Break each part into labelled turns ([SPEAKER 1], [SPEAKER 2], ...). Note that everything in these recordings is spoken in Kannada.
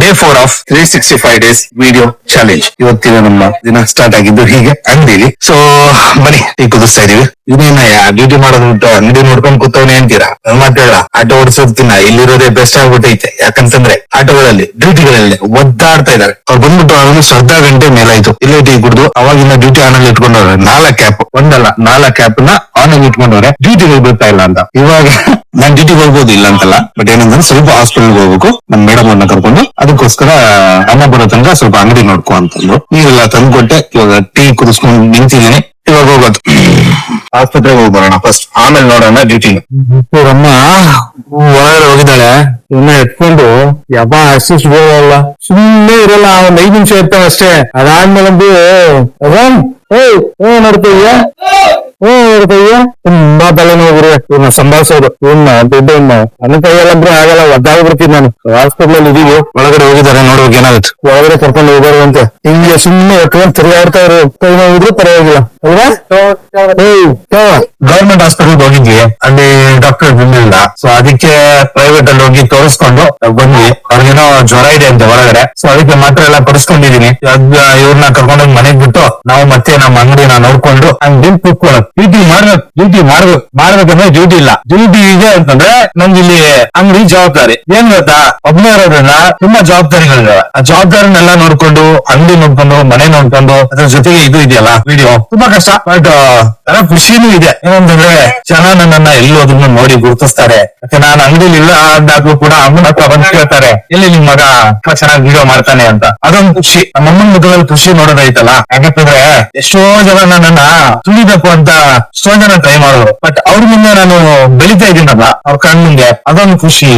[SPEAKER 1] Day four of three sixty five days video challenge ಇವತ್ತಿನ ನಮ್ಮ ದಿನ ಸ್ಟಾರ್ಟ್ ಆಗಿದ್ದು ಹೀಗೆ ಅಂಗಡಿಲಿ ಸೊ ಬನ್ನಿ ಈಗ ಕುದಿಸ್ತಾ ಇದೀವಿ. ಇನ್ನೇನ ಡ್ಯೂಟಿ ಮಾಡೋದು ಬಿಟ್ಟು ಅಂಗಡಿ ನೋಡ್ಕೊಂಡ್ ಕೂತವನೇ ಅಂತೀರಾ? ಮಾತಾಡ ಆಟೋ ಓಡಿಸೋದ್ಕಿನ್ನ ಇಲ್ಲಿರೋದೇ ಬೆಸ್ಟ್ ಆಗ್ಬಿಟ್ಟೈತೆ. ಯಾಕಂತಂದ್ರೆ ಆಟೋಗಳಲ್ಲಿ ಡ್ಯೂಟಿಗಳಲ್ಲಿ ಒದ್ದಾಡ್ತಾ ಇದಾರೆ ಅವ್ರು ಬಂದ್ಬಿಟ್ಟು ಆಲ್ಮೋಸ್ಟ್ ಅರ್ಧ ಗಂಟೆ ಮೇಲಾಯ್ತು. ಇಲ್ಲೇ ಟೀ ಕುಡಿದು ಅವಾಗಿನ ಡ್ಯೂಟಿ ಆನ್ ಅಲ್ಲಿ ಇಟ್ಕೊಂಡವ್ರೆ. ನಾಲ್ಕ್ ಕ್ಯಾಪ್ ಒಂದಲ್ಲ, ನಾಲ್ಕ್ ಕ್ಯಾಪ್ನ ಆನ್ ಅಲ್ಲಿ ಇಟ್ಕೊಂಡವ್ರೆ. ಡ್ಯೂಟಿಗಳು ಬರ್ತಾ ಇಲ್ಲ ಅಂತ. ಇವಾಗ ನಾನ್ ಡ್ಯೂಟಿ ಹೋಗ್ಬೋದು ಇಲ್ಲ ಅಂತಲ್ಲ ಬಟ್ ಏನಂದ್ರೆ ಸ್ವಲ್ಪ ಹಾಸ್ಪಿಟಲ್ ಹೋಗ್ಬೇಕು. ನಮ್ ಮೇಡಮ್ ಅನ್ನ ಕರ್ಕೊಂಡು ಅದಕ್ಕೋಸ್ಕರ ಅಮ್ಮ ಬರೋ ತನಕ ಸ್ವಲ್ಪ ಅಂಗಡಿ ನೋಡ್ಕೊ ಅಂತಂದ್ರು. ನೀರೆಲ್ಲ ತಂದ್ಕೊಟ್ಟೆ ಇವಾಗ ಟೀ ಕುದಿಸ್ಕೊಂಡು ನಿಂತಿದ್ದೀನಿ. ಇವಾಗ ಹೋಗೋದು. ಆಸ್ಪತ್ರೆಗೆ ಹೋಗಿ ಬರೋಣ ಫಸ್ಟ್ ಆಮೇಲೆ ನೋಡೋಣ ಡ್ಯೂಟಿ ಅಮ್ಮ ಒಳಗಡೆ ಹೋಗಿದ್ದಾಳೆ. ಇನ್ನ ಎತ್ಕೊಂಡು ಯಬ್ಬ ಅಷ್ಟು ಹೋಗಲ್ಲ ಸುಮ್ಮನೆ ಇರಲ್ಲ ಒಂದ್ ಐದ್ ನಿಮಿಷ ಇರ್ತಾವೆ ಅಷ್ಟೇ ಅದಾದ್ಮೇಲೆ ರಾಮ್ ಏ ಏ ನೋಡ್ತೀಯ ತುಂಬಾ ತಲೆನೋವು ಇವ್ನ ಸಂಭಾಳಿಸೋದು. ಇವ್ನ ದುಡ್ಡು ನನ್ನ ಕೈಯಲ್ಲಂದ್ರೆ ಆಗಲ್ಲ ಒದ್ದಾಗ್ಬಿಡ್ತೀನಿ ನಾನು. ಹಾಸ್ಪಿಟಲ್ ಅಲ್ಲಿ ಇದೀವಿ. ಒಳಗಡೆ ಹೋಗಿದ್ದಾರೆ, ನೋಡ್ಬೇಕು ಏನಾಗುತ್ತೆ. ಒಳಗಡೆ ಕರ್ಕೊಂಡು ಹೋಗೋರು ಅಂತ ಹಿಂಗೆ ಸುಮ್ಮನೆ ಎತ್ಕೊಂಡು ತಿರುಗಾಡ್ತಾ ಇರೋ. ಕೈ ನೋವಿದ್ರು ಪರವಾಗಿಲ್ಲ. ಅಲ್ವಾ? ಗವರ್ಮೆಂಟ್ ಹಾಸ್ಪಿಟಲ್ ಹೋಗಿದ್ವಿ. ಅಲ್ಲಿ ಡಾಕ್ಟರ್ ಬಂದಿಲ್ಲ. ಸೊ ಅದಕ್ಕೆ ಪ್ರೈವೇಟ್ ಅಲ್ಲಿ ಹೋಗಿ ತೋರಿಸ್ಕೊಂಡು ಬಂದ್ವಿ. ಅವ್ರಿಗೇನೋ ಜ್ವರ ಇದೆ ಅಂತ ಹೊರಗಡೆ ಸೊ ಅದಕ್ಕೆ ಮಾತ್ರ ಎಲ್ಲ ಪಡಿಸ್ಕೊಂಡಿದೀನಿ ಇವ್ರನ್ನ ಕರ್ಕೊಂಡೋಗಿ ಮನೆಗ್ ಬಿಟ್ಟು ನಾವು ಮತ್ತೆ ನಮ್ಮ ಅಂಗಡಿನ ನೋಡ್ಕೊಂಡು ಅಂಗಡಿ ಕೂತ್ಕೊಳ್ಳೋದು ಡ್ಯೂಟಿ ಮಾಡ್ಬೇಕು ಡ್ಯೂಟಿ ಮಾಡ್ಬೇಕು ಮಾಡ್ಬೇಕಂದ್ರೆ ಡ್ಯೂಟಿ ಇಲ್ಲ. ಡ್ಯೂಟಿ ಇದೆ ಅಂತಂದ್ರೆ ನಮ್ಗೆ ಇಲ್ಲಿ ಅಂಗಡಿ ಜವಾಬ್ದಾರಿ. ಏನ್ ಗೊತ್ತಾ? ಒಬ್ಬನೇ ಇರೋದ್ರಿಂದ ತುಂಬಾ ಜವಾಬ್ದಾರಿಗಳಿದಾವೆ ಆ ಜವಾಬ್ದಾರಿನೆಲ್ಲ ನೋಡ್ಕೊಂಡು, ಅಂಗಡಿ ನೋಡ್ಕೊಂಡು, ಮನೆ ನೋಡ್ಕೊಂಡು, ಅದ್ರ ಜೊತೆಗೆ ಇದು ಇದೆಯಲ್ಲ ವಿಡಿಯೋ ತುಂಬಾ ಕಷ್ಟ. ಬಟ್ ಖುಷಿನೂ ಇದೆ. ಏನಂತಂದ್ರೆ ಜನ ನನ್ನನ್ನ ಎಲ್ಲೋದನ್ನು ನೋಡಿ ಗುರುತಿಸ್ತಾರೆ. ಮತ್ತೆ ನಾನು ಅಂಗಡಿಲಿ ಇಲ್ಲ ಅಂದಾಗ್ಲೂ ಕೂಡ ಅಮ್ಮನ ಹತ್ರ ಬಂದು ಕೇಳ್ತಾರೆ, ಎಲ್ಲಿ ನಿಮ್ ಮಗ? ತುಂಬಾ ಚೆನ್ನಾಗಿ ವಿಡಿಯೋ ಮಾಡ್ತಾನೆ ಅಂತ. ಅದೊಂದು ಖುಷಿ. ನಮ್ಮಮ್ಮನ ಮುಖದಲ್ಲಿ ಖುಷಿ ನೋಡೋದೈತಲ್ಲ ಯಾಕಂತಂದ್ರೆ ಎಷ್ಟೋ ಜನ ನನ್ನನ್ನ ತುಳಿಬೇಕು ಅಂತ ಎಷ್ಟೋ ಜನ ಟ್ರೈ ಮಾಡೋರು ಬಟ್ ಅವ್ರ ಮುಂದೆ ನಾನು ಬೆಳಿತಾ ಇದ್ದೀನಲ್ಲ, ಅವ್ರ ಕಣ್ ಮುಂದೆ, ಅದೊಂದು ಖುಷಿ.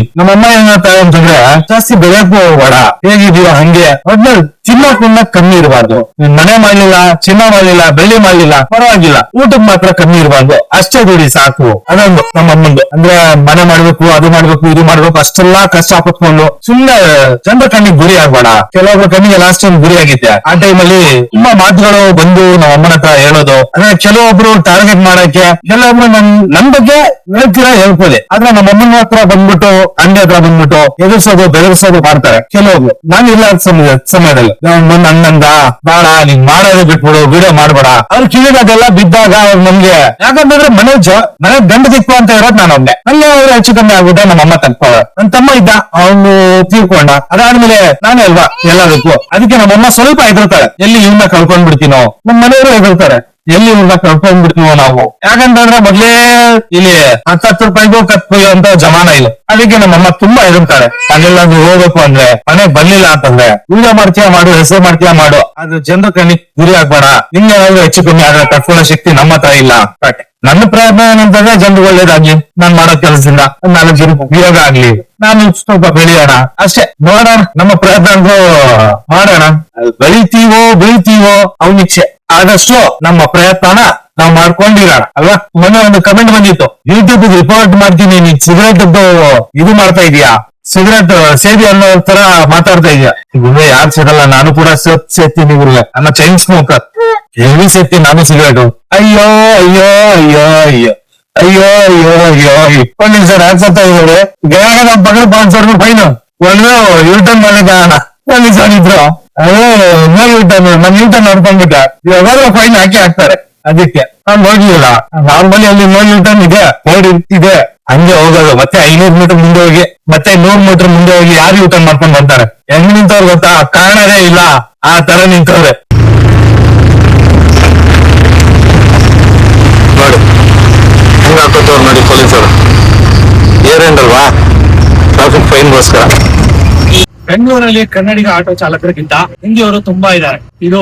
[SPEAKER 1] ಏನ್ ಹೇಳ್ತಾರೆ ಅಂತಂದ್ರೆ, ಜಾಸ್ತಿ ಬೆಳೆಯಕ್ಕೂ ಹೋಗ್ಬೇಡ ಹೇಗಿದೀಯೋ ಹಂಗೆ. ಒಟ್ನಲ್ಲಿ ಚಿನ್ನ ಮುನ್ನ ಕಮ್ಮಿ ಇರಬಾರ್ದು. ಮನೆ ಮಾಡ್ಲಿಲ್ಲ ಚಿನ್ನ ಮಾಡ್ಲಿಲ್ಲ, ಬೆಳ್ಳಿ ಮಾಡ್ಲಿಲ್ಲ, ಪರವಾಗಿಲ್ಲ. ಊಟಕ್ಕೆ ಮಾತ್ರ ಕಮ್ಮಿ ಇರಬಾರ್ದು. ಅಷ್ಟೇ ದುಡಿ ಸಾಕು. ಅದೊಂದು ನಮ್ಮ ಅಮ್ಮಂದು. ಅಂದ್ರೆ ಮನೆ ಮಾಡ್ಬೇಕು, ಅದು ಮಾಡ್ಬೇಕು, ಇದು ಮಾಡ್ಬೇಕು, ಅಷ್ಟೆಲ್ಲಾ ಕಷ್ಟ ಪಟ್ಕೊಂಡು ಸುಮ್ನೆ ಚಂದ್ರ ಕಣ್ಣಿಗೆ ಗುರಿ ಆಗ್ಬೇಡ. ಕೆಲವೊಬ್ರು ಕಣ್ಣಿಗೆ ಲಾಸ್ಟ್ ಟೈಮ್ ಗುರಿ ಆಗಿದ್ದೆ ಆ ಟೈಮಲ್ಲಿ ತುಂಬಾ ಮಾತುಗಳು ಬಂದು ನಮ್ಮ ಅಮ್ಮನ ಹತ್ರ ಹೇಳೋದು. ಅಂದ್ರೆ ಕೆಲವೊಬ್ರು ಟಾರ್ಗೆಟ್ ಮಾಡಕ್ಕೆ ಕೆಲವೊಬ್ರು ನನ್ ನನ್ ಬಗ್ಗೆ ಹೇಳ್ತೀರಾ ಹೇಳ್ಕೊಳ್ಳಿ. ಆದ್ರೆ ನಮ್ಮ ಅಮ್ಮನ ಹತ್ರ ಬಂದ್ಬಿಟ್ಟು ಅಂಗಡಿ ಹತ್ರ ಬಂದ್ಬಿಟ್ಟು ಎದುರಿಸೋದು, ಬೆದರಿಸೋದು ಮಾಡ್ತಾರೆ. ಕೆಲವೊಬ್ರು. ನಾನು ಇಲ್ಲ ಸಮಯ ಸಮಯದಲ್ಲಿ. ನನ್ನ ಅಣ್ಣಂದ, ಬಾಡ, ನೀನ್ ಮಾಡೋದು ಬಿಟ್ಬಿಡು ವಿಡಿಯೋ ಮಾಡ್ಬೇಡ. ಅವ್ರು ಕಿವಿಗೆ ಅದೆಲ್ಲ ಬಿದ್ದಾಗ ಅವ್ರು ನಮ್ಗೆ ಯಾಕಂತಂದ್ರೆ ಮನೆ ಜ ಮನೆ ಗಂಡ ದಿಕ್ಕು ಅಂತ ಇರೋದು ನಾನು ಒಬ್ನೇ. ಅಲ್ಲೇ ಅವ್ರು ಹೆಚ್ಚು ಕಮ್ಮಿ ಆಗ್ಬಿಟ್ಟೆ ನಮ್ಮ ಅಮ್ಮ ತಪ್ಪ ನನ್ ತಮ್ಮ ಇದ್ದ, ಅವನು ತೀರ್ಕೊಂಡ. ಅದಾದ್ಮೇಲೆ ನಾನೇ ಅಲ್ವಾ ಎಲ್ಲದಕ್ಕೂ. ಅದಕ್ಕೆ ನಮ್ಮಮ್ಮ ಸ್ವಲ್ಪ ಹೆದರ್ತಾಳೆ ಎಲ್ಲಿ ಇವನ್ನ ಕಳ್ಕೊಂಡ್ ಬಿಡ್ತೀನೋ ನಮ್ಮ ಮನೆಯವರು ಹೆದರ್ತಾರೆ. ಎಲ್ಲಿ ಕಳ್ಕೊಂಡ್ಬಿಡ್ತೀವೋ ಕಳ್ಕೊಂಡ್ ಬಿಡ್ತೀವೋ ನಾವು. ಯಾಕಂತಂದ್ರೆ ಮೊದ್ಲೇ ಇಲ್ಲಿ ಹತ್ತತ್ತು ರೂಪಾಯಿಗೂ ಅಂತ ಜಮಾನ ಇಲ್ಲ. ಅದಕ್ಕೆ ನಮ್ಮಮ್ಮ ತುಂಬಾ ಹೆದರ್ತಾರೆ ಅಲ್ಲೆಲ್ಲ ನೀವು ಹೋಗ್ಬೇಕು ಅಂದ್ರೆ ಮನೆಗ್ ಬರ್ಲಿಲ್ಲ ಅಂತಂದ್ರೆ ಹಿಂಗ ಮಾಡ್ತೀಯ ಮಾಡು ಹೆಸರು ಮಾಡ್ತೀಯಾ ಮಾಡು. ಅದು ಜನರ ಕಣ್ಣಿಗೆ ಗುರಿ ಆಗ್ಬೇಡ. ನಿಮ್ಗೆ ಹೆಚ್ಚು ಕಮ್ಮಿ ಆದ್ರೆ ಕಟ್ಕೊಳ್ಳೋ ಶಕ್ತಿ ನಮ್ಮ ಹತ್ರ ಇಲ್ಲ. ಬಟ್ ನನ್ನ ಪ್ರಯತ್ನ ಏನಂತಂದ್ರೆ ಜನರು ಒಳ್ಳೇದಾಗ್ಲಿ ನಾನ್ ಮಾಡೋ ಕೆಲಸದಿಂದ ನಾಲ್ಕು ಜನ ಉಪಯೋಗ ಆಗ್ಲಿ. ನಾನು ಸ್ವಲ್ಪ ಬೆಳೆಯೋಣ. ಅಷ್ಟೇ ನೋಡೋಣ ನಮ್ಮ ಪ್ರಯತ್ನ ಅಂದ್ರೂ ಮಾಡೋಣ. ಬೆಳಿತೀವೋ ಬೆಳಿತೀವೋ ಅವನಿಚ್ಛೆ ಆದಷ್ಟು ನಮ್ಮ ಪ್ರಯತ್ನನ ನಾವು ಮಾಡ್ಕೊಂಡಿರೋಣ, ಅಲ್ವಾ? ಮೊನ್ನೆ ಒಂದು ಕಮೆಂಟ್ ಬಂದಿತ್ತು. ಯೂಟ್ಯೂಬ್ ರಿಪೋರ್ಟ್ ಮಾಡ್ತೀನಿ, ನೀನ್ ಸಿಗರೇಟ್ ಇದು ಮಾಡ್ತಾ ಇದೀಯಾ? ಸಿಗರೇಟ್ ಸೇದಿ ಅನ್ನೋ ತರ ಮಾತಾಡ್ತಾ ಇದೀಯಾ? ಇವ್ರೆ ಯಾರು ಸಿಗಲ್ಲ ನಾನು ಕೂಡ ಸೇತ್ ಸೇತೀನಿ ಇವ್ರಿಗೆ ನನ್ನ ಚೈನ್ ಸ್ಮೋಕರ್ ಹೆವಿ ಸೇರ್ತೀನಿ ನಾನು ಸಿಗರೇಟ್ ಅಯ್ಯೋ ಅಯ್ಯೋ ಅಯ್ಯೋ ಅಯ್ಯೋ. ಅಯ್ಯೋ ಅಯ್ಯೋ ಅಯ್ಯೋ. ಇಪ್ಪತ್ತು ಸರ್ ಸತ್ತ ಇದ್ದಾರೆ. ಗಾಯ ನಮ್ಮ ಪಕ್ಕದ ಪಾಂಚ್ ಸಾವಿರ ರೂಪಾಯಿ ಫೈನ್ ಒಂದು ಯೂಟರ್ನ್ ಮಾಡಕ್ಕೆ ಪೊಲೀಸ್ ಸರ್ ಅದೇ ಯೂಟರ್ನ್ ನನ್ ಯೂಟರ್ನ್ ನೋಡ್ಕೊಂಡ್ಬಿಟ್ಟ ಇವಾಗ ಫೈನ್ ಹಾಕಿ ಹಾಕ್ತಾರೆ. ಅದಕ್ಕೆ. ನಾನ್ ನೋಡ್ಲಿಲ್ಲ ನಾರ್ಮಲಿ ಅಲ್ಲಿ ನೋ ಯೂಟರ್ನ್ ಇದೆ. ಬೋರ್ಡ್ ಇದೆ ಹಂಗೆ ಹೋಗೋದು. ಮತ್ತೆ ಐನೂರು ಮೀಟರ್ ಮುಂದೆ ಹೋಗಿ, ಮತ್ತೆ ನೂರ್ ಮೀಟರ್ ಮುಂದೆ ಹೋಗಿ ಯಾರು ಯೂಟರ್ನ್ ಮಾಡ್ಕೊಂಡು ಬರ್ತಾರೆ? ಹೆಂಗ್ ನಿಂತವ್ರು ಗೊತ್ತಾ? ಕಾರಣನೇ ಇಲ್ಲ. ಆ ತರ ನಿಂತವ್ರೆ. ನೋಡಿ. ಹೆಂಗ್ ಹಾಕೋತವ್ರು ನೋಡಿ ಪೊಲೀಸರು. ಏರ್ ಅಲ್ವಾ ಟ್ರಾಫಿಕ್ ಫೈನ್ಗೋಸ್ಕರ
[SPEAKER 2] ಬೆಂಗಳೂರಲ್ಲಿ ಕನ್ನಡಿಗ ಆಟೋ ಚಾಲಕರಿಗಿಂತ ಹಿಂದಿಯವರು ತುಂಬಾ ಇದ್ದಾರೆ. ಇದು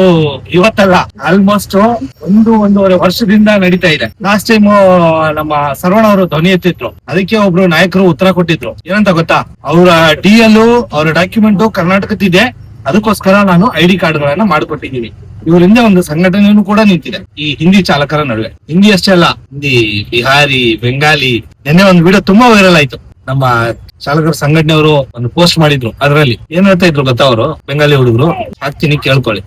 [SPEAKER 2] ಇವತ್ತಲ್ಲ ಆಲ್ಮೋಸ್ಟ್ ಒಂದು, ಒಂದೂವರೆ ವರ್ಷದಿಂದ ನಡೀತಾ ಇದೆ. ಲಾಸ್ಟ್ ಟೈಮ್ ನಮ್ಮ ಸರ್ವಣ ಅವರು ಧ್ವನಿ ಎತ್ತಿದ್ರು. ಅದಕ್ಕೆ ಒಬ್ರು ನಾಯಕರು ಉತ್ತರ ಕೊಟ್ಟಿದ್ರು. ಏನಂತ ಗೊತ್ತಾ? ಅವರ ಡಿ ಎಲ್ ಅವರ ಡಾಕ್ಯುಮೆಂಟ್ ಕರ್ನಾಟಕದಿದೆ ಅದಕ್ಕೋಸ್ಕರ ನಾನು ಐ ಡಿ ಕಾರ್ಡ್ ಗಳನ್ನ ಮಾಡಿಕೊಟ್ಟಿದ್ದೀನಿ. ಇವರಿಂದ ಒಂದು ಸಂಘಟನೆಯೂ ಕೂಡ ನಿಂತಿದೆ. ಈ ಹಿಂದಿ ಚಾಲಕರ ನಡುವೆ. ಹಿಂದಿ ಅಷ್ಟೇ ಅಲ್ಲ, ಹಿಂದಿ, ಬಿಹಾರಿ, ಬೆಂಗಾಲಿ, ನಿನ್ನೆ ಒಂದು ವಿಡಿಯೋ ತುಂಬಾ ವೈರಲ್ ಆಯ್ತು. ನಮ್ಮ ಚಾಲಕರ ಸಂಘಟನೆಯವರು ಒಂದು ಪೋಸ್ಟ್ ಮಾಡಿದ್ರು ಅದರಲ್ಲಿ ಏನ್ ಹೇಳ್ತಾ ಇದ್ರು ಗೊತ್ತಾ ಅವರು ಬೆಂಗಾಲಿ ಹುಡುಗರು ಹಾಕ್ತೀನಿ ಕೇಳ್ಕೊಳ್ಳಿ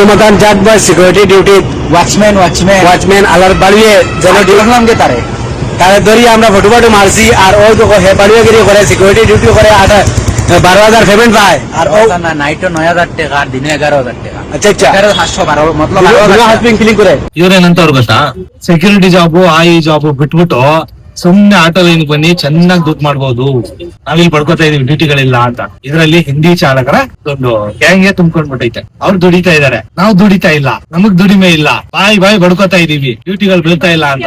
[SPEAKER 3] তোমাদের যাকবা security duty watchman watchman watchman আলার বাড়িয়ে যেন ডিউটি কে তারে তারে ধরি আমরা ফটো ফটো মারছি আর ওই তো হে বাড়িয়ে গিয়ে করে সিকিউরিটি ডিউটি করে আর বারো হাজার পেমেন্ট পায় আর ও
[SPEAKER 4] না নাইট নয় হাজার টাকা আর দিনে এগারো হাজার টাকা
[SPEAKER 3] আচ্ছা আচ্ছা
[SPEAKER 4] এগারো সাতশো বারো মতলব বারো হাজার টাকা।
[SPEAKER 3] হাসপিং ক্লিন করে
[SPEAKER 2] ಇವ್ರೇನಂತ ಅವ್ರು ಗೊತ್ತಾ ಸೆಕ್ಯೂರಿಟಿ ಜಾಬ್ ಆ ಈ ಜಾಬ್ ಬಿಟ್ಬಿಟ್ಟು ಸುಮ್ನೆ ಆಟೋ ಲೈನ್ ಬನ್ನಿ, ಚೆನ್ನಾಗಿ ದುಡ್ಡು ಮಾಡ್ಬೋದು. ನಾವಿಲ್ಲಿ ಪಡ್ಕೋತಾ ಇದೀವಿ ಡ್ಯೂಟಿಗಳಿಲ್ಲ ಅಂತ. ಇದರಲ್ಲಿ ಹಿಂದಿ ಚಾಲಕರ ಒಂದು ಗ್ಯಾಂಗ್ಗೆ ತುಂಬ್ಕೊಂಡ್ಬಿಟ್ಟೈತೆ. ಅವ್ರು ದುಡಿತಾ ಇದಾರೆ. ನಾವು ದುಡಿತಾ ಇಲ್ಲ. ನಮಗ್ ದುಡಿಮೆ ಇಲ್ಲ. ಬಾಯ್ ಬಾಯ್, ಬಡ್ಕೋತಾ ಇದೀವಿ. ಡ್ಯೂಟಿಗಳು ಬೀಳ್ತಾ ಇಲ್ಲ ಅಂತ.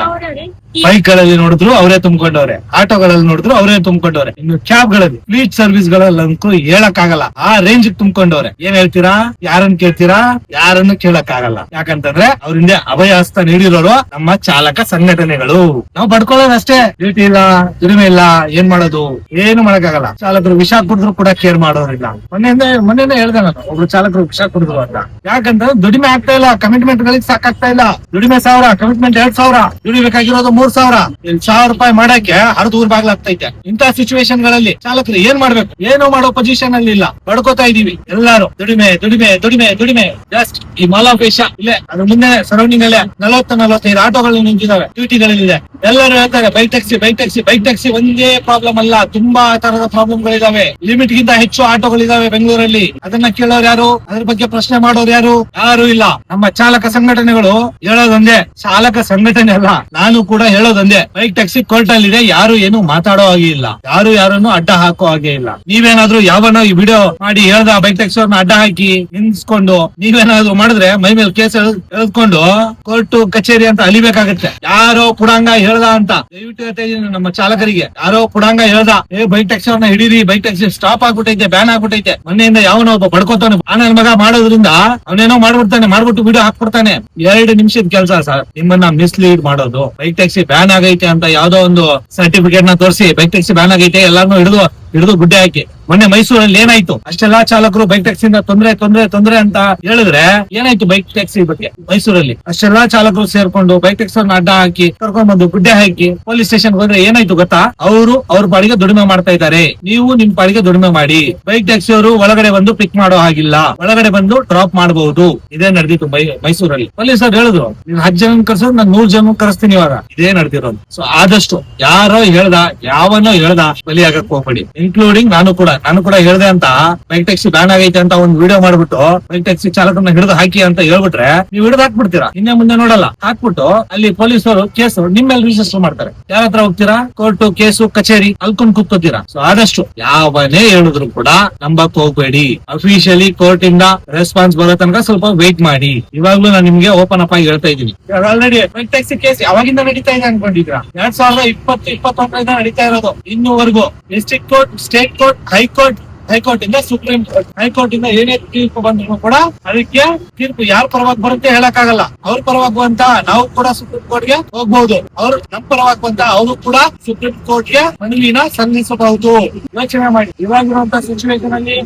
[SPEAKER 2] ಬೈಕ್ಗಳಲ್ಲಿ ನೋಡಿದ್ರು ಅವರೇ ತುಂಬ್ಕೊಂಡವ್ರೆ, ಆಟೋಗಳಲ್ಲಿ ನೋಡಿದ್ರು ಅವರೇ ತುಂಬಿಕೊಂಡವ್ರೆ. ಇನ್ನು ಕ್ಯಾಬ್ಗಳಲ್ಲಿ ಫ್ಲೀಟ್ ಸರ್ವಿಸ್ ಗಳಲ್ಲಂತೂ ಹೇಳಕ್ ಆಗಲ್ಲ ಆ ರೇಂಜ್ ತುಂಬಿಕೊಂಡವ್ರೆ. ಏನ್ ಹೇಳ್ತೀರಾ? ಯಾರನ್ನ ಕೇಳ್ತೀರಾ? ಯಾರನ್ನು ಕೇಳಕ್ ಆಗಲ್ಲ ಯಾಕಂತಂದ್ರೆ ಅವರಿಂದ ಅಭಯ ಹಸ್ತ ನೀಡಿರೋರು ನಮ್ಮ ಚಾಲಕ ಸಂಘಟನೆಗಳು. ನಾವು ಪಡ್ಕೊಳ್ಳೋದಷ್ಟೇ ಡ್ಯೂಟಿ ಇಲ್ಲ, ದುಡಿಮೆ ಇಲ್ಲ, ಏನ್ ಮಾಡೋದು? ಏನು ಮಾಡಕ್ಕಾಗಲ್ಲ. ಚಾಲಕರು ವಿಷ ಕುಡಿದ್ರು ಕೂಡ ಕೇರ್ ಮಾಡೋರಿಲ್ಲ. ಮೊನ್ನೆಯಿಂದ ಮೊನ್ನೆಯಿಂದ ಹೇಳ್ದೆ ನಾನು, ಒಬ್ರು ಚಾಲಕರು ವಿಷ ಕುಡಿದ್ರು ಅಂತ. ಯಾಕಂದ್ರೆ ದುಡಿಮೆ ಆಗ್ತಾ ಇಲ್ಲ ಕಮಿಟ್ಮೆಂಟ್ ಗಳಿಗೆ ಸಾಕಾಗ್ತಾ ಇಲ್ಲ. ದುಡಿಮೆ ಸಾವಿರ ಕಮಿಟ್ಮೆಂಟ್ ಎರಡ್ ಸಾವಿರ. ದುಡಿಬೇಕಾಗಿರೋದು ಮೂರ್ ಸಾವಿರ. ಇಲ್ಲಿ ಸಾವಿರ ರೂಪಾಯಿ ಮಾಡಕ್ಕೆ ಹರಿದು ಊರ್ ಬಾಗ್ಲಾಗ್ತೈತೆ ಇಂತ ಸಿಚುವೇಶನ್ಗಳಲ್ಲಿ ಚಾಲಕರು ಏನ್ ಮಾಡ್ಬೇಕು? ಏನು ಮಾಡೋ ಪೊಸಿಷನ್ ಅಲ್ಲಿ ಇಲ್ಲ. ಪಡ್ಕೋತಾ ಇದೀವಿ. ಎಲ್ಲಾರು. ದುಡಿಮೆ ದುಡಿಮೆ ದುಡಿಮೆ ದುಡಿಮೆ. ಜಸ್ಟ್ ಈ ಮಾಲಾಪೇಶ ಇಲ್ಲೇ. ಅದ್ರ ಮುಂದೆ ಸರೌಂಡಿಂಗ್ ಅಲ್ಲೇ ನಲವತ್ತು, ನಲವತ್ತೈದು ಆಟೋಗಳು ನಿಂತಿದಾವೆ. ಟ್ಯೂಟಿಗಳಲ್ಲಿದೆ ಎಲ್ಲರೂ ಹೇಳ್ತಾರೆ bike taxi bike taxi bike taxi ಒಂದೇ ಪ್ರಾಬ್ಲಮ್ ಅಲ್ಲ. ತುಂಬಾ ತರದ ಪ್ರಾಬ್ಲಮ್ ಗಳಿದಾವೆ ಲಿಮಿಟ್ ಗಿಂತ ಹೆಚ್ಚು ಆಟೋಗಳಿದಾವೆ ಬೆಂಗಳೂರಲ್ಲಿ. ಅದನ್ನ ಕೇಳೋರು ಯಾರು? ಅದ್ರ ಬಗ್ಗೆ ಪ್ರಶ್ನೆ ಮಾಡೋರು ಯಾರು? ಯಾರು ಇಲ್ಲ. ನಮ್ಮ ಚಾಲಕ ಸಂಘಟನೆಗಳು ಹೇಳೋದೊಂದೇ ಚಾಲಕ ಸಂಘಟನೆ ಅಲ್ಲ. ನಾನು ಕೂಡ ಹೇಳೋದೊಂದೇ ಬೈಕ್ ಟ್ಯಾಕ್ಸಿ ಕೋರ್ಟ್ ಅಲ್ಲಿ ಇದೆ ಯಾರು ಏನು ಮಾತಾಡೋ ಹಾಗೆ ಇಲ್ಲ. ಯಾರು ಯಾರನ್ನು ಅಡ್ಡ ಹಾಕೋ ಹಾಗೆ ಇಲ್ಲ. ನೀವೇನಾದ್ರೂ ಯಾವನೋ ಈ ವಿಡಿಯೋ ಮಾಡಿ ಹೇಳ್ದ ಬೈಕ್ ಟ್ಯಾಕ್ಸಿ ಅವ್ರನ್ನ ಅಡ್ಡ ಹಾಕಿ ನಿನ್ಸ್ಕೊಂಡು ನೀವೇನಾದ್ರೂ ಮಾಡಿದ್ರೆ ಮೈ ಮೇಲೆ ಕೇಸ್ ಎಳ್ಕೊಂಡು ಕೋರ್ಟ್, ಕಚೇರಿ ಅಂತ ಅಲಿಬೇಕಾಗತ್ತೆ. ಯಾರೋ ಪುಡಾಂಗ ಹೇಳ್ದ ಅಂತ. ದಯವಿಟ್ಟು ಹೇಳ್ತಾ ನಮ್ಮ ಚಾಲಕರಿಗೆ. ಯಾರೋ ಪುಡಾಂಗ ಹೇಳ್ದ, ಏ ಬೈಕ್ ಟ್ಯಾಕ್ಸಿ ಅವ್ರನ್ನ ಹಿಡೀರಿ ಬೈಕ್ ಟ್ಯಾಕ್ಸಿ ಸ್ಟಾಪ್ ಆಗ್ಬಿಟ್ಟೈತೆ ಬ್ಯಾನ್ ಆಗ್ಬಿಟ್ಟೈತೆ. ಮೊನ್ನೆಯಿಂದ ಯಾವನೋ ಒಬ್ಬ ಬಡ್ಕೋತಾನೆ ಆನಲ್ ಮಗ ಮಾಡೋದ್ರಿಂದ ಅವನೇನೋ ಮಾಡ್ಬಿಡ್ತಾನೆ, ಮಾಡ್ಬಿಟ್ಟು ವಿಡಿಯೋ ಹಾಕ್ಬಿಡ್ತಾನೆ. ಎರಡು ನಿಮಿಷದ ಕೆಲಸ ಸರ್, ನಿಮ್ಮನ್ನ ಮಿಸ್ಲೀಡ್ ಮಾಡೋದು. ಬೈಕ್ ಟ್ಯಾಕ್ಸಿ ಬ್ಯಾನ್ ಆಗೈತೆ ಅಂತ ಯಾವ್ದೋ ಒಂದು ಸರ್ಟಿಫಿಕೇಟ್ನ ತೋರಿಸಿ ಬೈಕ್ ಟ್ಯಾಕ್ಸಿ ಬ್ಯಾನ್ ಆಗೈತೆ ಎಲ್ಲಾರ್ನು ಹಿಡಿದು ಹಿಡಿದು ಗುಡ್ಡೆ ಹಾಕಿ. ಮೊನ್ನೆ ಮೈಸೂರಲ್ಲಿ ಏನಾಯ್ತು? ಅಷ್ಟೆಲ್ಲಾ ಚಾಲಕರು ಬೈಕ್ ಟ್ಯಾಕ್ಸಿಯಿಂದ ತೊಂದ್ರೆ ತೊಂದ್ರೆ ತೊಂದ್ರೆ ಅಂತ ಹೇಳಿದ್ರೆ ಏನಾಯ್ತು ಬೈಕ್ ಟ್ಯಾಕ್ಸಿ ಬಗ್ಗೆ ಮೈಸೂರಲ್ಲಿ? ಅಷ್ಟೆಲ್ಲಾ ಚಾಲಕರು ಸೇರ್ಕೊಂಡು ಬೈಕ್ ಟ್ಯಾಕ್ಸಿ ಅವ್ರನ್ನ ಅಡ್ಡ ಹಾಕಿ ಕರ್ಕೊಂಡ್ ಬಂದು ಗುಡ್ಡೆ ಹಾಕಿ ಪೊಲೀಸ್ ಸ್ಟೇಷನ್ ಹೋದ್ರೆ ಏನಾಯ್ತು ಗೊತ್ತಾ? ಅವರು ಅವ್ರ ಪಾಡಿಗೆ ದುಡಿಮೆ ಮಾಡ್ತಾ ಇದ್ದಾರೆ. ನೀವು ನಿಮ್ ಪಾಡಿಗೆ ದುಡಿಮೆ ಮಾಡಿ. ಬೈಕ್ ಟ್ಯಾಕ್ಸಿ ಅವರು ಒಳಗಡೆ ಬಂದು ಪಿಕ್ ಮಾಡೋ ಹಾಗಿಲ್ಲ. ಒಳಗಡೆ ಬಂದು ಡ್ರಾಪ್ ಮಾಡಬಹುದು ಇದೇ ನಡೆದಿತ್ತು ಮೈಸೂರಲ್ಲಿ. ಪೊಲೀಸ್ ಅವ್ರು ಹೇಳಿದ್ರು, ನೀನ್ ಹತ್ತು ಜನ ಕರ್ಸೋದು ನಾನು ನೂರ್ ಜನ ಕರೆಸ್ತೀನಿ ಇವಾಗ. ಇದೇ ನಡೆದಿರೋದು. ಸೊ ಆದಷ್ಟು ಯಾರೋ ಹೇಳ್ದ, ಯಾವನೋ ಹೇಳ್ದ ಬಲಿಯಾಗಕ್ ಹೋಗ್ಬೇಡಿ. ಇನ್ಕ್ಲೂಡಿಂಗ್ ನಾನು ಕೂಡ. ನಾನು ಕೂಡ ಹೇಳ್ದೆ ಅಂತ ಬೈಕ್ ಟ್ಯಾಕ್ಸಿ ಬ್ಯಾನ್ ಆಗೈತೆ ಅಂತ ಒಂದು ವಿಡಿಯೋ ಮಾಡ್ಬಿಟ್ಟು ಬೈಕ್ ಟ್ಯಾಕ್ಸಿ ಚಾಲಕನ ಹಿಡಿದು ಹಾಕಿ ಅಂತ ಹೇಳ್ಬಿಟ್ರೆ, ನೀವು ಹಿಡಿದು ಹಾಕ್ಬಿಡ್ತೀರಾ? ಇನ್ನೇ ಮುಂದೆ ನೋಡಲ್ಲ. ಹಾಕ್ಬಿಟ್ಟು, ಅಲ್ಲಿ ಪೊಲೀಸರು ಕೇಸು ನಿಮ್ಮ ಮೇಲೆ ರಿಜಿಸ್ಟರ್ ಮಾಡ್ತಾರೆ. ಯಾರ ಹತ್ರ ಹೋಗ್ತೀರಾ? ಕೋರ್ಟು ಕೇಸು, ಕಚೇರಿ, ಅಲ್ಕೊಂಡ್ ಕೂತ್ಕೋತೀರಾ? ಸೊ ಆದಷ್ಟು ಯಾವನೇ ಹೇಳಿದ್ರು ಕೂಡ ನಂಬಕ್ ಹೋಗ್ಬೇಡಿ. ಅಫಿಷಿಯಲಿ ಕೋರ್ಟ್ ಇಂದ ರೆಸ್ಪಾನ್ಸ್ ಬರೋ ತನಕ ಸ್ವಲ್ಪ ವೇಟ್ ಮಾಡಿ. ಇವಾಗ್ಲೂ ನಾನು ನಿಮ್ಗೆ ಓಪನ್ ಅಪ್ ಆಗಿ ಹೇಳ್ತಾ ಇದ್ದೀನಿ. ಆಲ್ರೆಡಿ ಬೈಕ್ ಟ್ಯಾಕ್ಸಿ ಕೇಸ್ ಯಾವಾಗಿಂದ ನಡೀತಾ ಇದೆ ಅನ್ಕೊಂಡಿದ್ರ ಎರಡ್ ಸಾವಿರದ ಇಪ್ಪತ್ತು ಇಪ್ಪತ್ತೊಂದರಿಂದ ನಡೀತಾ ಇರೋದು. ಇನ್ನೂವರೆಗೂ district court state court high court high court ಇಂದ ಸುಪ್ರೀಂ ಕೋರ್ಟ್ ಹೈಕೋರ್ಟ್ ಇಂದ ಏನೇ ತೀರ್ಪು ಬಂದ್ರು ಕೂಡ ಅದಕ್ಕೆ ತೀರ್ಪು ಯಾರ ಪರವಾಗಿ ಬರುತ್ತೆ ಹೇಳಕ್ಕಾಗಲ್ಲ. ಅವ್ರ ಪರವಾಗಿ ಬಂತ ನಾವು ಕೂಡ ಸುಪ್ರೀಂ ಕೋರ್ಟ್ಗೆ ಹೋಗ್ಬಹುದು ಅವ್ರು ನಮ್ ಪರವಾಗಿ ಬಂತ ಅವರು ಕೂಡ ಸುಪ್ರೀಂ ಕೋರ್ಟ್ಗೆ ಮನವಿನ ಸಲ್ಲಿಸಬಹುದು. ಯೋಚನೆ ಮಾಡಿ. ಇವಾಗಿರುವಂತ ಸಿಚುವೇಶನ್ ಅಲ್ಲಿ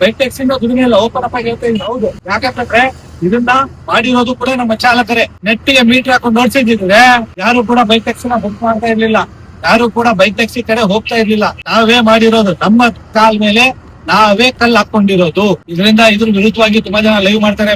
[SPEAKER 2] ಬೈಕ್ ಟ್ಯಾಕ್ಸಿ ಇಂದ ದುಡಿಮೆ ಇಲ್ಲ ಓಪನ್ ಅಪ್ ಆಗಿ ಹೇಳ್ತಾ ಇದ್ದೀನಿ ಹೌದು. ಯಾಕಂತಂದ್ರೆ ಇದನ್ನ ಮಾಡಿರೋದು ಕೂಡ ನಮ್ಮ ಚಾಲಕರೇ. ನೆಟ್ಟಿಗೆ ಮೀಟರ್ ಹಾಕೊಂಡು ನೋಡ್ಸಿದ್ರೆ ಯಾರು ಕೂಡ ಬೈಕ್ ಟ್ಯಾಕ್ಸಿನ ಬುಕ್ ಮಾಡ್ತಾ ಇರ್ಲಿಲ್ಲ. ಯಾರು ಕೂಡ ಬೈಕ್ ಟ್ಯಾಕ್ಸಿ ಕಡೆ ಹೋಗ್ತಾ ಇರ್ಲಿಲ್ಲ. ನಾವೇ ಮಾಡಿರೋದು ನಮ್ಮ ಕಾಲ್ ಮೇಲೆ ನಾವೇ ಕಲ್ಲು ಹಾಕೊಂಡಿರೋದು ಇದರಿಂದ ಇದ್ರ ವಿರುದ್ಧವಾಗಿ ತುಂಬಾ ಜನ ಲೈವ್ ಮಾಡ್ತಾರೆ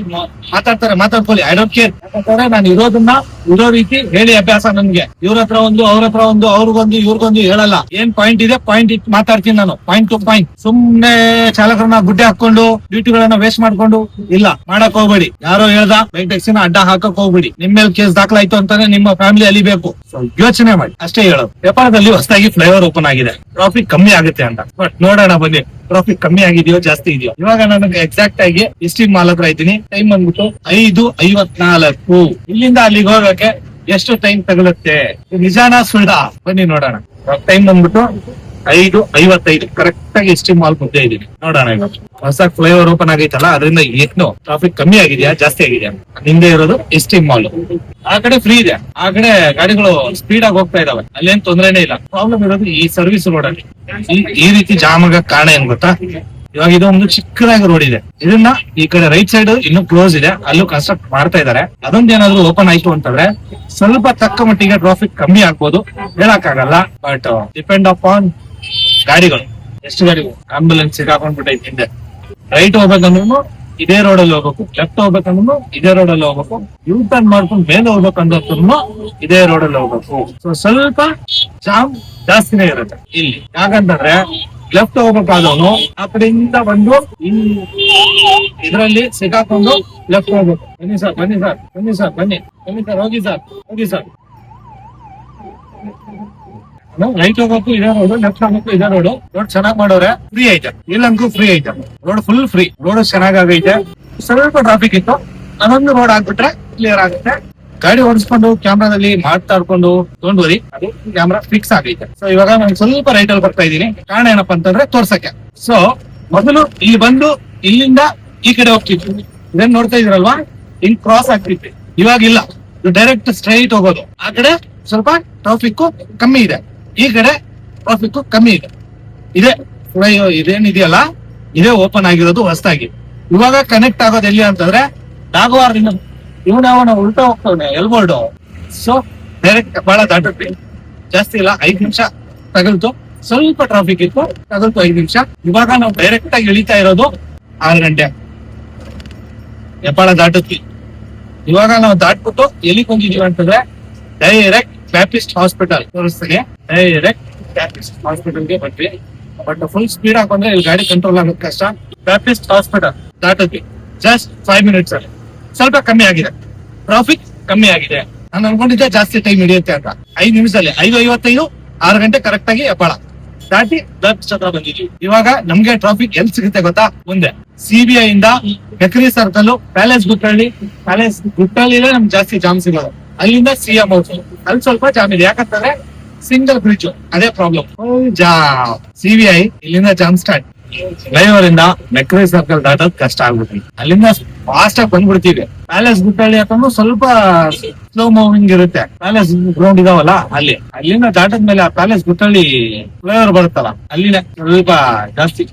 [SPEAKER 2] ಮಾತಾಡ್ತಾರೆ, ಮಾತಾಡ್ಕೊಳ್ಳಿ. ಐ ಡೋಂಟ್ ಕೇರ್ ಯಾಕಂದ್ರೆ ನಾನು ಇರೋದನ್ನ, ಇರೋ ರೀತಿ ಹೇಳಿ ಅಭ್ಯಾಸ ನನ್ಗೆ. ಇವ್ರ ಹತ್ರ ಒಂದು, ಅವ್ರ ಹತ್ರ ಒಂದು, ಅವ್ರಿಗೊಂದು, ಇವ್ರಿಗೊಂದು ಹೇಳಲ್ಲ. ಏನ್ ಪಾಯಿಂಟ್ ಇದೆ ಪಾಯಿಂಟ್ ಇಟ್ಟು ಮಾತಾಡ್ತೀನಿ ನಾನು. ಪಾಯಿಂಟ್ ಟು ಪಾಯಿಂಟ್ ಸುಮ್ನೆ ಚಾಲಕರನ್ನ ಗುಡ್ಡೆ ಹಾಕೊಂಡು ಡ್ಯೂಟಿಗಳನ್ನ ವೇಸ್ಟ್ ಮಾಡ್ಕೊಂಡು, ಇಲ್ಲ. ಮಾಡಕ್ ಹೋಗ್ಬೇಡಿ. ಯಾರೋ ಹೇಳ್ದ ಬೈಕ್ ಟ್ಯಾಕ್ಸಿನ ಅಡ್ಡ ಹಾಕಕ್ ಹೋಗ್ಬೇಡಿ. ನಿಮ್ ಮೇಲೆ ಕೇಸ್ ದಾಖಲಾಯ್ತು ಅಂತಾನೆ ನಿಮ್ಮ ಫ್ಯಾಮಿಲಿ ಅಲಿಬೇಕು. ಯೋಚನೆ ಮಾಡಿ. ಅಷ್ಟೇ ಹೇಳೋದು. ವ್ಯಾಪಾರದಲ್ಲಿ ಹೊಸದಾಗಿ ಫ್ಲೈಓವರ್ ಓಪನ್ ಆಗಿದೆ. ಟ್ರಾಫಿಕ್ ಕಮ್ಮಿ ಆಗುತ್ತೆ ಅಂತ. ಬಟ್ ನೋಡೋಣ ಬನ್ನಿ. ಟ್ರಾಫಿಕ್ ಕಮ್ಮಿ ಆಗಿದೆಯೋ ಜಾಸ್ತಿ ಇದೆಯೋ. ಇವಾಗ ನನಗೆ ಎಕ್ಸಾಕ್ಟ್ ಆಗಿ ಇಸ್ಟಿನ್ ಮಾಲ್ ಇದ್ದೀನಿ. ಟೈಮ್ ಬಂದ್ಬಿಟ್ಟು ಐದು ಐವತ್ನಾಲ್ಕು. ಇಲ್ಲಿಂದ ಅಲ್ಲಿಗೆ ಹೋಗಕ್ಕೆ ಎಷ್ಟು ಟೈಮ್ ತಗಲುತ್ತೆ ನಿಜಾನ ಸುಳ್ಳ? ಬನ್ನಿ ನೋಡೋಣ. ಟೈಮ್ ಬಂದ್ಬಿಟ್ಟು ಐದು, ಐವತ್ತೈದು. ಕರೆಕ್ಟ್ ಆಗಿ ಎಸ್ಟಿ ಮಾಲ್ ಮುಂದೆ ಇದೀನಿ ನೋಡೋಣ ಇವತ್ತು ಹೊಸ ಫ್ಲೈಓವರ್ ಓಪನ್ ಆಗೈತಲ್ಲ, ಅದರಿಂದ ಏನು ಟ್ರಾಫಿಕ್ ಕಮ್ಮಿ ಆಗಿದೆಯಾ, ಜಾಸ್ತಿ ಆಗಿದೆಯಾ? ಹಿಂದೆ ಇರೋದು ಎಸ್ಟಿ ಮಾಲ್ ಆ ಕಡೆ ಫ್ರೀ ಇದೆ. ಆ ಕಡೆ ಗಾಡಿಗಳು ಸ್ಪೀಡ್ ಆಗಿ ಹೋಗ್ತಾ ಇದಾವೆ. ಅಲ್ಲೇನ್ ತೊಂದರೆನೇ ಇಲ್ಲ. ಪ್ರಾಬ್ಲಮ್ ಇರೋದು ಈ ಸರ್ವಿಸ್ ರೋಡ್ ಅಲ್ಲಿ. ಈ- ರೀತಿ ಜಾಮ್ ಆಗಕ್ ಕಾರಣ ಏನ್ ಗೊತ್ತಾ? ಇವಾಗ ಇದು ಒಂದು ಚಿಕ್ಕದಾಗಿ ರೋಡ್ ಇದೆ. ಇದನ್ನ ಈ ಕಡೆ ರೈಟ್ ಸೈಡ್ ಇನ್ನು ಕ್ಲೋಸ್ ಇದೆ. ಅಲ್ಲೂ ಕನ್ಸ್ಟ್ರಕ್ಟ್ ಮಾಡ್ತಾ ಇದಾರೆ. ಅದೊಂದು ಏನಾದ್ರು ಓಪನ್ ಆಯ್ತು ಅಂತಂದ್ರೆ ಸ್ವಲ್ಪ ತಕ್ಕ ಮಟ್ಟಿಗೆ ಟ್ರಾಫಿಕ್ ಕಮ್ಮಿ ಆಗ್ಬೋದು. ಹೇಳಕ್ಕಾಗಲ್ಲ ಬಟ್ ಡಿಪೆಂಡ್ ಆನ್ ಗಾಡಿಗಳು. ಎಷ್ಟು ಗಾಡಿಗಳು? ಆಂಬುಲೆನ್ಸ್ ಸಿಗಾಕೊಂಡ್ಬಿಟ್ಟೈತೆ ಹಿಂದೆ. ರೈಟ್ ಹೋಗ್ಬೇಕಂದ್ರೂ ಇದೇ ರೋಡ್ ಅಲ್ಲಿ ಹೋಗ್ಬೇಕು. ಲೆಫ್ಟ್ ಹೋಗ್ಬೇಕಂದ್ರೂ ಇದೇ ರೋಡ್ ಅಲ್ಲಿ ಹೋಗ್ಬೇಕು. ಯೂ ಟರ್ನ್ ಮಾಡ್ಕೊಂಡು ಮೇಲೆ ಹೋಗ್ಬೇಕಂದ್ರೂ ಇದೇ ರೋಡ್ ಅಲ್ಲಿ ಹೋಗ್ಬೇಕು. ಸೊ ಸ್ವಲ್ಪ ಜಾಮ್ ಜಾಸ್ತಿನೇ ಇರುತ್ತೆ ಇಲ್ಲಿ. ಯಾಕಂತಂದ್ರೆ ಲೆಫ್ಟ್ ಹೋಗ್ಬೇಕಾದವನು ಆ ಕಡೆಯಿಂದ ಬಂದು ಇದರಲ್ಲಿ ಸಿಗಾಕೊಂಡು ಲೆಫ್ಟ್ ಹೋಗ್ಬೇಕು. ಬನ್ನಿ ಸರ್ ಬನ್ನಿ ಸರ್ ಬನ್ನಿ ಸರ್ ಬನ್ನಿ. ಬನ್ನಿ ಸರ್ ಹೋಗಿ ಸರ್ ಹೋಗಿ ಸರ್ ರೈಟ್ ಹೋಗೋಕು ಇದೇ ರೋಡ್ ಲೆಫ್ಟ್ ಹೋಗೋಕು ಇದೇ ರೋಡ್ ರೋಡ್ ಚೆನ್ನಾಗಿ ಮಾಡೋರೆ ಫ್ರೀ ಐತೆ. ಇಲ್ಲಂತೂ ಫ್ರೀ ಐತೆ. ರೋಡ್ ಫುಲ್ ಫ್ರೀ ರೋಡ್ ಚೆನ್ನಾಗೈತೆ ಸ್ವಲ್ಪ ಟ್ರಾಫಿಕ್ ಇತ್ತು. ಅದೊಂದು ರೋಡ್ ಆಗ್ಬಿಟ್ರೆ ಕ್ಲಿಯರ್ ಆಗುತ್ತೆ. ಗಾಡಿ ಓಡಿಸ್ಕೊಂಡು ಕ್ಯಾಮ್ರಾದಲ್ಲಿ ಮಾಡ್ತಾ ಇರ್ಕೊಂಡು ಬರಿ ವರಿ ಅದು ಕ್ಯಾಮ್ರಾ ಫಿಕ್ಸ್ ಆಗೈತೆ. ಸೊ ಇವಾಗ ನಾನು ಸ್ವಲ್ಪ ರೈಟ್ ಅಲ್ಲಿ ಬರ್ತಾ ಇದೀನಿ ಕಾರಣ ಏನಪ್ಪಾ ಅಂತಂದ್ರೆ ತೋರ್ಸಕ್ಕೆ. ಸೊ ಮೊದಲು ಇಲ್ಲಿ ಬಂದು ಇಲ್ಲಿಂದ ಈ ಕಡೆ ಹೋಗ್ತಿತ್ತು ಇದನ್ನ ನೋಡ್ತಾ ಇದ್ರಲ್ವಾ? ಹಿಂಗ್ ಕ್ರಾಸ್ ಆಗ್ತಿತ್ತು. ಇವಾಗ ಇಲ್ಲ. ಡೈರೆಕ್ಟ್ ಸ್ಟ್ರೈಟ್ ಹೋಗೋದು. ಆ ಕಡೆ ಸ್ವಲ್ಪ ಟ್ರಾಫಿಕ್ ಕಮ್ಮಿ ಇದೆ. ಈ ಕಡೆ ಟ್ರಾಫಿಕ್ ಕಮ್ಮಿ ಇದೆ. ಇದೆ ಇದೇನಿದೆಯಲ್ಲ ಇದೇ ಓಪನ್ ಆಗಿರೋದು ಹೊಸದಾಗಿ. ಇವಾಗ ಕನೆಕ್ಟ್ ಆಗೋದು ಎಲ್ಲಿ ಅಂತಂದ್ರೆ ನಾಗವಾರದಿಂದ ಇವನ ಅವನ ಉಲ್ಟಾ ಹೋಗ್ತವನೆ ಎಲ್ಬೋರ್ಡು ಸೊ ಡೈರೆಕ್ಟ್ ಬಹಳ ದಾಟುತ್ತೆ ಜಾಸ್ತಿ ಇಲ್ಲ, ಐದ್ ನಿಮಿಷ ತಗಲ್ತು. ಸ್ವಲ್ಪ ಟ್ರಾಫಿಕ್ ಇತ್ತು, ತಗಲ್ತು ಐದ್ ನಿಮಿಷ. ಇವಾಗ ನಾವು ಡೈರೆಕ್ಟ್ ಆಗಿ ಇಳಿತಾ ಇರೋದು ಆರು ಗಂಟೆ. ಹೆಬ್ಬಾಳ ದಾಟುತ್ತಿ. ಇವಾಗ ನಾವು ದಾಟ್ಬಿಟ್ಟು ಎಲ್ಲಿಗೆ ಹೋಗಿದೀವಿ ಅಂತಂದ್ರೆ ಡೈರೆಕ್ಟ್ ಬ್ಯಾಪಿಸ್ಟ್ ಹಾಸ್ಪಿಟಲ್ ತೋರಿಸ್ತೀನಿ. ಡೈರೆಕ್ಟ್ ಬ್ಯಾಪ್ಟಿಸ್ಟ್ ಹಾಸ್ಪಿಟಲ್ಗೆ ಬಂದ್ವಿ ಬಟ್ ಫುಲ್ ಸ್ಪೀಡ್ ಹಾಕೊಂಡ್ರೆ ಇಲ್ಲಿ ಗಾಡಿ ಕಂಟ್ರೋಲ್ ಆಗೋದು ಕಷ್ಟ. ಬ್ಯಾಪ್ಟಿಸ್ಟ್ ಹಾಸ್ಪಿಟಲ್ ದಾಟದ್ವಿ ಜಸ್ಟ್ ಫೈವ್ ಮಿನಿಟ್ಸ್ ಅಲ್ಲಿ. ಸ್ವಲ್ಪ ಕಮ್ಮಿ ಆಗಿದೆ. ಟ್ರಾಫಿಕ್ ಕಮ್ಮಿ ಆಗಿದೆ. ನಾನು ಅನ್ಕೊಂಡಿದ್ದೆ ಜಾಸ್ತಿ ಟೈಮ್ ಹಿಡಿಯುತ್ತೆ ಅಂತ. ಐದು ನಿಮಿಷದಲ್ಲಿ, ಐದು ಐವತ್ತೈದು, ಆರು ಗಂಟೆ ಕರೆಕ್ಟ್ ಆಗಿ ಹೆಬ್ಬಾಳ ದಾಟಿ ಬ್ಯಾಪ್ಟಿಸ್ಟ್ ಹತ್ರ ಬಂದಿದ್ವಿ. ಇವಾಗ ನಮ್ಗೆ ಟ್ರಾಫಿಕ್ ಎಲ್ಲಿ ಸಿಗುತ್ತೆ ಗೊತ್ತಾ? ಮುಂದೆ. ಸಿಬಿಐ ಇಂದ Mekhri circle palace Guttahalli palace ಗುಟ್ಟಳ್ಳಿಲೇ ನಮ್ಗೆ ಜಾಸ್ತಿ ಜಾಮ್ ಸಿಗೋದು. ಅಲ್ಲಿಂದ ಸಿ ಎಂ ಹೌಸ್ ಅಲ್ಲಿ ಸ್ವಲ್ಪ ಜಾಮ್ ಇದೆ. ಯಾಕಂತಂದ್ರೆ ಸಿಂಗಲ್ ಬ್ರಿಡ್ಜ್ ಅದೇ ಪ್ರಾಬ್ಲಮ್ ಸಿ ವಿ ಐ ಇಲ್ಲಿಂದ ಜಾಮ್ ಸ್ಟಾರ್ಟ್ ಫ್ಲೈಓವರ್ ಇಂದ ಮೆಕ್ರಿ ಸರ್ಕಲ್ ದಾಟೋದ್ ಕಷ್ಟ ಆಗ್ಬಿಡ್ತೀವಿ ಅಲ್ಲಿಂದ ಫಾಸ್ಟ್ ಆಗಿ ಬಂದ್ಬಿಡ್ತೀವಿ. ಪ್ಯಾಲೇಸ್ ಗುಟ್ಟಳ್ಳಿ ಯಾಕಂದ್ರೆ ಸ್ವಲ್ಪ ಸ್ಲೋ ಮೂವಿಂಗ್ ಇರುತ್ತೆ. ಪ್ಯಾಲೇಸ್ ಗ್ರೌಂಡ್ ಇದಾವಲ್ಲ ಅಲ್ಲಿ. ಅಲ್ಲಿಂದ ದಾಟದ್ಮೇಲೆ ಆ ಪ್ಯಾಲೇಸ್ ಗುಟ್ಟಳ್ಳಿ ಫ್ಲೈಓವರ್ ಬರುತ್ತಲ್ಲ ಅಲ್ಲಿನೇ ಸ್ವಲ್ಪ ಜಾಸ್ತಿ.